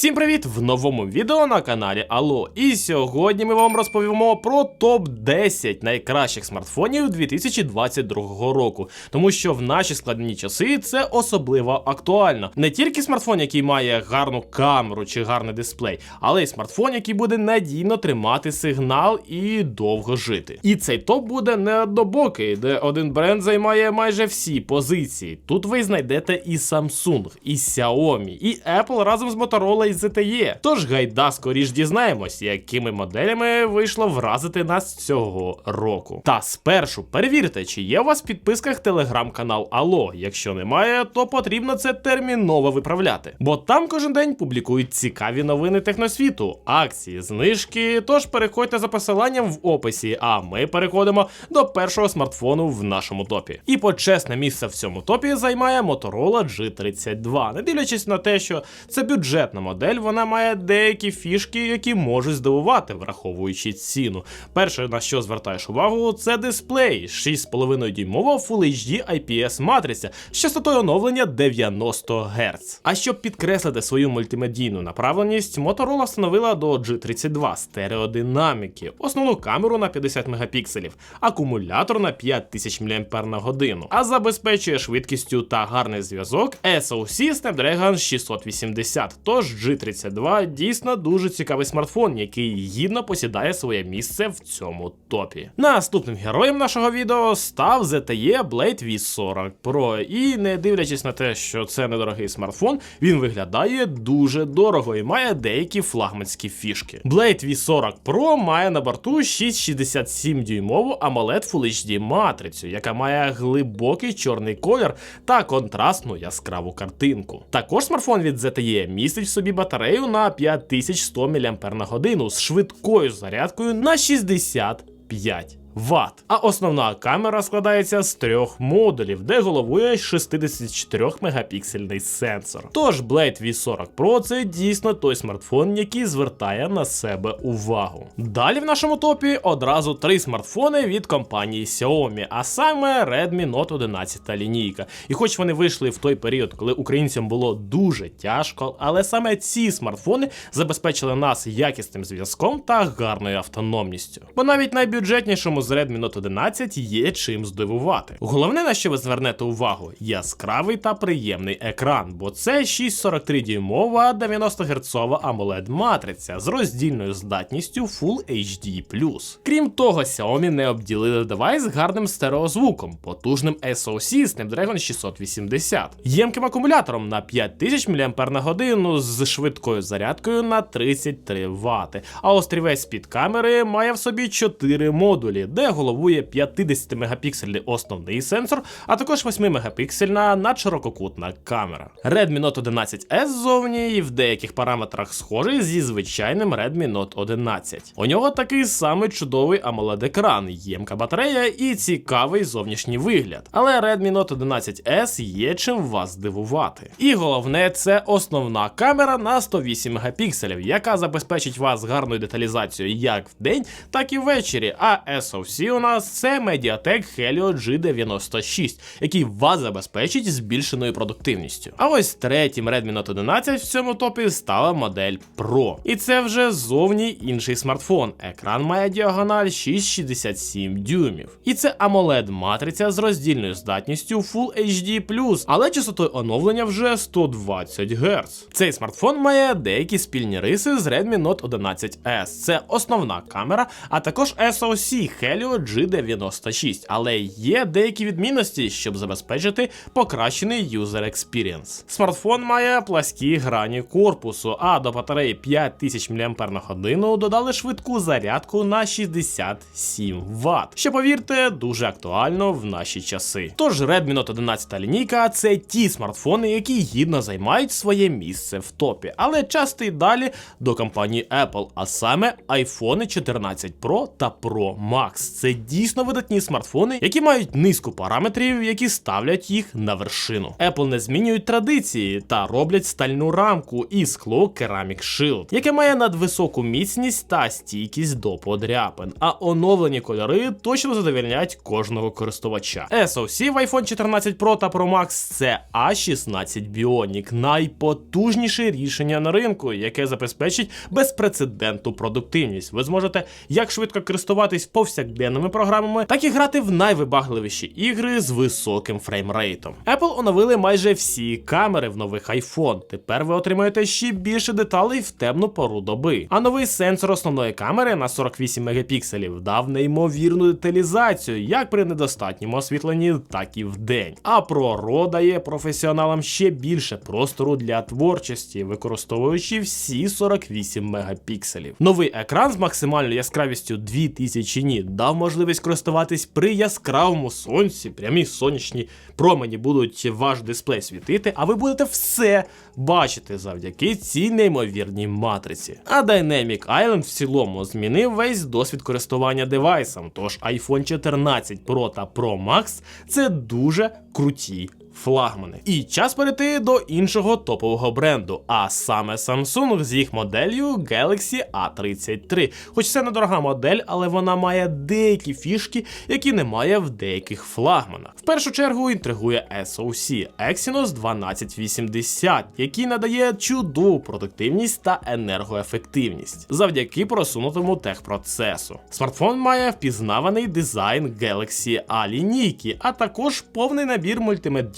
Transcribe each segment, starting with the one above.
Всім привіт! В новому відео на каналі Алло. І сьогодні ми вам розповімо про топ-10 найкращих смартфонів 2022 року. Тому що в наші складні часи це особливо актуально. Не тільки смартфон, який має гарну камеру чи гарний дисплей, але й смартфон, який буде надійно тримати сигнал і довго жити. І цей топ буде не однобокий, де один бренд займає майже всі позиції. Тут ви знайдете і Samsung, і Xiaomi, і Apple разом з Motorola і ZTE. Тож гайда скоріш дізнаємось, якими моделями вийшло вразити нас цього року. Та спершу перевірте, чи є у вас в підписках телеграм-канал Алло. Якщо немає, то потрібно це терміново виправляти. Бо там кожен день публікують цікаві новини техносвіту, акції, знижки. Тож переходьте за посиланням в описі, а ми переходимо до першого смартфону в нашому топі. І почесне місце в цьому топі займає Motorola G32. Не дивлячись на те, що це бюджетна модель, вона має деякі фішки, які можуть здивувати, враховуючи ціну. Перше, на що звертаєш увагу, це дисплей 6,5 дюймова Full HD IPS матриця з частотою оновлення 90 Гц. А щоб підкреслити свою мультимедійну направленість, Motorola встановила до G32 стереодинаміки, основну камеру на 50 мегапікселів, акумулятор на 5000 мАч, а забезпечує швидкістю та гарний зв'язок SoC Snapdragon 680. Тож G32 дійсно дуже цікавий смартфон, який гідно посідає своє місце в цьому топі. Наступним героєм нашого відео став ZTE Blade V40 Pro. І не дивлячись на те, що це недорогий смартфон, він виглядає дуже дорого і має деякі флагманські фішки. Blade V40 Pro має на борту 6,67 дюймову AMOLED Full HD матрицю, яка має глибокий чорний колір та контрастну яскраву картинку. Також смартфон від ZTE містить в собі батарею на 5100 мАч з швидкою зарядкою на 65 Вт. А основна камера складається з трьох модулів, де головує 64 мегапіксельний сенсор. Тож Blade V40 Pro це дійсно той смартфон, який звертає на себе увагу. Далі в нашому топі одразу три смартфони від компанії Xiaomi, а саме Redmi Note 11 лінійка. І хоч вони вийшли в той період, коли українцям було дуже тяжко, але саме ці смартфони забезпечили нас якісним зв'язком та гарною автономністю. Бо навіть найбюджетнішому з Redmi Note 11 є чим здивувати. Головне, на що ви звернете увагу, яскравий та приємний екран, бо це 643 дюймова 90 Гц AMOLED матриця з роздільною здатністю Full HD+. Крім того, Xiaomi не обділили девайс гарним стереозвуком, потужним SoC Snapdragon 680, ємким акумулятором на 5000 мАч з швидкою зарядкою на 33 Вт. А острівець під камери має в собі 4 модулі, де головує 50 мегапіксельний основний сенсор, а також 8 мегапіксельна надширококутна камера. Redmi Note 11S ззовні і в деяких параметрах схожий зі звичайним Redmi Note 11. У нього такий самий чудовий amoled екран, ємка батарея і цікавий зовнішній вигляд. Але Redmi Note 11S є чим вас здивувати. І головне, це основна камера на 108 мегапікселів, яка забезпечить вас гарною деталізацією як вдень, так і ввечері. А SoC у нас це Mediatek Helio G96, який вас забезпечить збільшеною продуктивністю. А ось третім Redmi Note 11 в цьому топі стала модель Pro. І це вже зовні інший смартфон. Екран має діагональ 6,67 дюймів. І це AMOLED матриця з роздільною здатністю Full HD+, але частотою оновлення вже 120 Гц. Цей смартфон має деякі спільні риси з Redmi Note 11S. Це основна камера, а також SoC Helio G96, але є деякі відмінності, щоб забезпечити покращений user experience. Смартфон має пласкі грані корпусу, а до батареї 5000 мАч додали швидку зарядку на 67 Вт, що повірте, дуже актуально в наші часи. Тож Redmi Note 11 лінійка це ті смартфони, які гідно займають своє місце в топі, але часто й далі до компанії Apple, а саме iPhone 14 Pro та Pro Max. Це дійсно видатні смартфони, які мають низку параметрів, які ставлять їх на вершину. Apple не змінюють традиції та роблять стальну рамку і скло Ceramic Shield, яке має надвисоку міцність та стійкість до подряпин. А оновлені кольори точно задовільняють кожного користувача. SoC в iPhone 14 Pro та Pro Max це A16 Bionic, найпотужніше рішення на ринку, яке забезпечить безпрецедентну продуктивність. Ви зможете як швидко користуватись повсякденними програмами, так і грати в найвибагливіші ігри з високим фреймрейтом. Apple оновили майже всі камери в нових iPhone. Тепер ви отримаєте ще більше деталей в темну пору доби. А новий сенсор основної камери на 48 мегапікселів дав неймовірну деталізацію як при недостатньому освітленні, так і вдень. А ProRAW дає професіоналам ще більше простору для творчості, використовуючи всі 48 мегапікселів. Новий екран з максимальною яскравістю 2000 ніт дав можливість користуватись при яскравому сонці, прямі сонячні промені будуть ваш дисплей світити, а ви будете все бачити завдяки цій неймовірній матриці. А Dynamic Island в цілому змінив весь досвід користування девайсом, тож iPhone 14 Pro та Pro Max це дуже круті флагмани. І час перейти до іншого топового бренду, а саме Samsung з їх моделлю Galaxy A33. Хоч це недорога модель, але вона має деякі фішки, які немає в деяких флагманах. В першу чергу інтригує SoC Exynos 1280, який надає чудову продуктивність та енергоефективність завдяки просунутому техпроцесу. Смартфон має впізнаваний дизайн Galaxy A лінійки, а також повний набір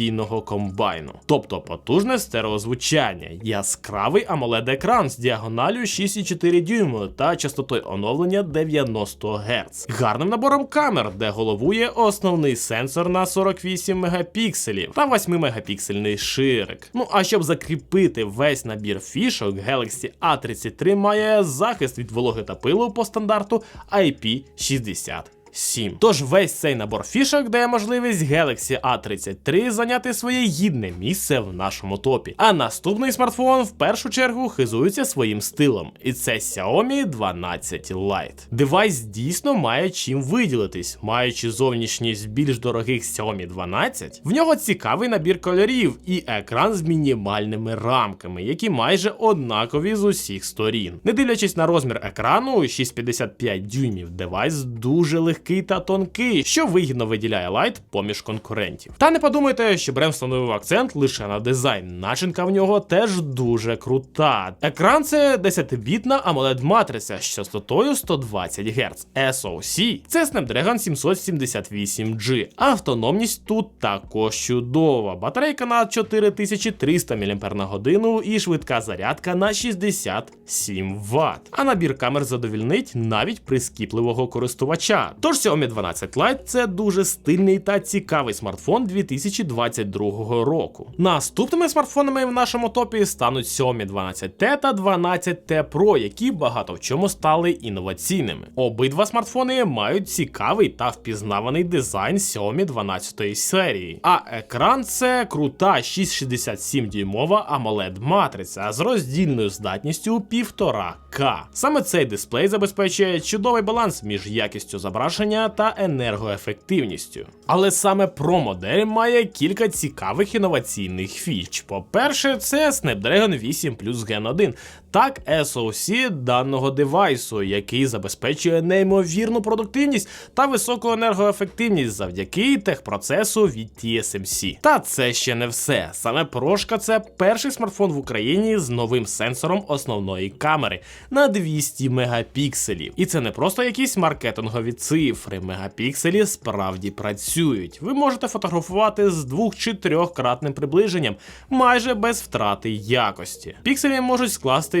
мультимедійного комбайну, тобто потужне стереозвучання, яскравий amoled екран з діагоналю 6,4 дюйму та частотою оновлення 90 Гц, гарним набором камер, де головує основний сенсор на 48 мегапікселів та 8 мегапіксельний ширик. Ну а щоб закріпити весь набір фішок, Galaxy A33 має захист від вологи та пилу по стандарту IP60. 7. Тож весь цей набор фішок дає можливість Galaxy A33 зайняти своє гідне місце в нашому топі. А наступний смартфон в першу чергу хизується своїм стилом, і це Xiaomi 12 Lite. Девайс дійсно має чим виділитись, маючи зовнішність більш дорогих Xiaomi 12, в нього цікавий набір кольорів і екран з мінімальними рамками, які майже однакові з усіх сторін. Не дивлячись на розмір екрану 6,55 дюймів, девайс дуже легкий та тонкий, що вигідно виділяє лайт поміж конкурентів. Та не подумайте, що бренд встановив акцент лише на дизайн. Начинка в нього теж дуже крута. Екран це 10-бітна amoled матриця з частотою 120 Гц. SoC це Snapdragon 778G. Автономність тут також чудова. Батарейка на 4300 мАч і швидка зарядка на 67 Вт. А набір камер задовільнить навіть прискіпливого користувача. Тож Xiaomi 12 Lite це дуже стильний та цікавий смартфон 2022 року. Наступними смартфонами в нашому топі стануть Xiaomi 12T та 12T Pro, які багато в чому стали інноваційними. Обидва смартфони мають цікавий та впізнаваний дизайн Xiaomi 12 серії. А екран це крута 667 дюймова AMOLED матриця з роздільною здатністю 1,5К. Саме цей дисплей забезпечує чудовий баланс між якістю зображення та енергоефективністю. Але саме Pro модель має кілька цікавих інноваційних фіч. По-перше, це Snapdragon 8 Plus Gen 1. Так, SoC даного девайсу, який забезпечує неймовірну продуктивність та високу енергоефективність завдяки техпроцесу від TSMC. Та це ще не все. Саме Прошка це перший смартфон в Україні з новим сенсором основної камери на 200 мегапікселів. І це не просто якісь маркетингові цифри. Мегапікселі справді працюють. Ви можете фотографувати з двох чи трьохкратним приближенням, майже без втрати якості. Пікселі можуть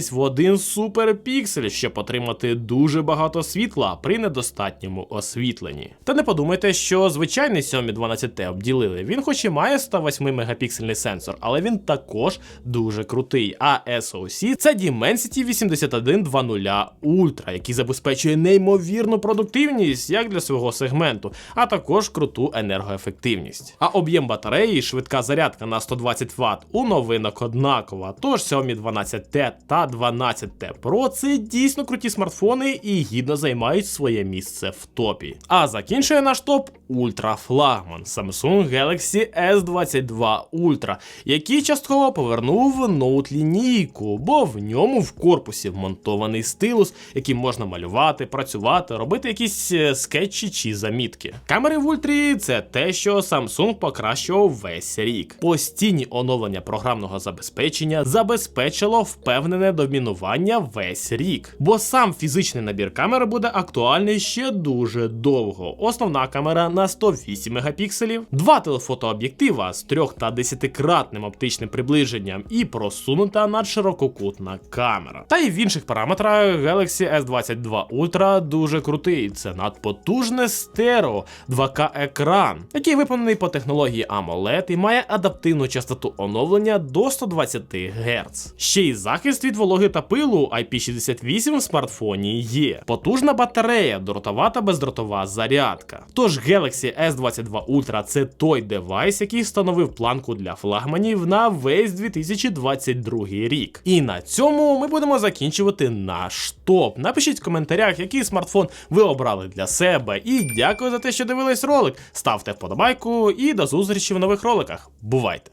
скластись в один суперпіксель, щоб отримати дуже багато світла при недостатньому освітленні. Та не подумайте, що звичайний Xiaomi 12T обділили. Він хоч і має 108 мегапіксельний сенсор, але він також дуже крутий. А SoC це Dimensity 8120 Ultra, який забезпечує неймовірну продуктивність, як для свого сегменту, а також круту енергоефективність. А об'єм батареї, і швидка зарядка на 120 Вт у новинок однакова. Тож Xiaomi 12T та 12T Pro це дійсно круті смартфони і гідно займають своє місце в топі. А закінчує наш топ ультрафлагман Samsung Galaxy S22 Ultra, який частково повернув ноут лінійку, бо в ньому в корпусі вмонтований стилус, яким можна малювати, працювати, робити якісь е, скетчі чи замітки. Камери в ультрі це те, що Samsung покращував весь рік. Постійні оновлення програмного забезпечення забезпечило впевнене домінування весь рік. Бо сам фізичний набір камери буде актуальний ще дуже довго. Основна камера на 108 мегапікселів, два телефотооб'єктива з 3 та 10-кратним оптичним приближенням і просунута надширококутна камера. Та й в інших параметрах Galaxy S22 Ultra дуже крутий. Це надпотужне стерео 2К екран, який виконаний по технології AMOLED і має адаптивну частоту оновлення до 120 Гц. Ще й захист від вологи та пилу IP68 в смартфоні є. Потужна батарея, дротова та бездротова зарядка. Тож Galaxy S22 Ultra це той девайс, який встановив планку для флагманів на весь 2022 рік. І на цьому ми будемо закінчувати наш топ. Напишіть в коментарях, який смартфон ви обрали для себе. І дякую за те, що дивились ролик. Ставте вподобайку і до зустрічі в нових роликах. Бувайте!